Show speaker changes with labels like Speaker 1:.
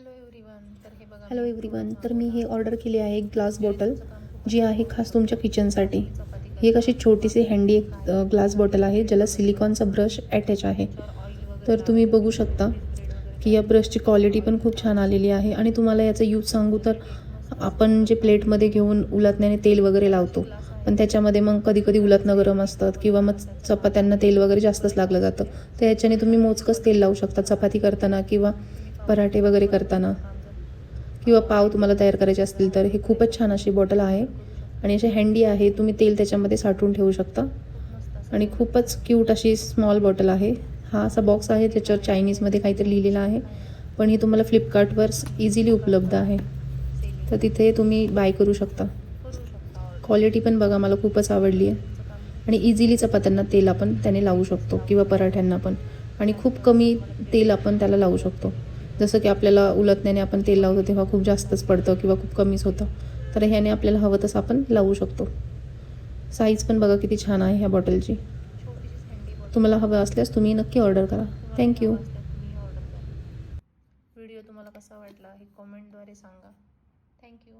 Speaker 1: Hello everyone तर हे बघा
Speaker 2: हॅलो एव्हरीवन तर मी हे ऑर्डर केली आहे एक ग्लास बॉटल जी आहे खास तुमच्या किचनसाठी ही एक अशी छोटीशी हँडी एक ग्लास बॉटल आहे ज्याला सिलिकॉनचा ब्रश अटॅच आहे. तर तुम्ही बघू शकता की या ब्रशची क्वालिटी पण खूप छान आलेली आहे. आणि तुम्हाला याचा यूज सांगू तर आपण जे प्लेटमध्ये घेऊन उलटण्याने तेल वगैरे लावतो पण त्याच्यामध्ये मग कधी कधी उलटणं गरम असतात किंवा मग चपात्यांना तेल वगैरे जास्तच लागलं जातं. तर याच्याने तुम्ही मोजकंच तेल लावू शकता चपाती करताना किंवा पराठे वगैरे करताना किंवा पाव तुम्हाला तयार करायचे असतील तर हे खूपच छान अशी बॉटल आहे. आणि अशी हँडी आहे तुम्ही तेल त्याच्यामध्ये साठवून ठेवू शकता. आणि खूपच क्यूट अशी स्मॉल बॉटल आहे. हा असा बॉक्स आहे त्याच्यावर चायनीजमध्ये काहीतरी लिहिलेलं आहे. पण ही तुम्हाला फ्लिपकार्टवर इझिली उपलब्ध आहे. तर तिथे तुम्ही बाय करू शकता. क्वालिटी पण बघा मला खूपच आवडली आहे. आणि इझिली चपात्यांना तेल आपण त्याने लावू शकतो किंवा पराठ्यांना पण. आणि खूप कमी तेल आपण त्याला लावू शकतो. जसं की आपल्याला उलटण्याने आपण तेल लावतो तेव्हा खूप जास्तच पडतं किंवा खूप कमीच होतं. तर ह्याने आपल्याला हवं तसं आपण लावू शकतो. साईज पण बघा किती छान आहे ह्या बॉटलची. तुम्हाला हवं असल्यास तुम्ही नक्की ऑर्डर करा. थँक्यू
Speaker 1: व्हिडिओ तुम्हाला कसा वाटला हे कॉमेंटद्वारे सांगा. थँक्यू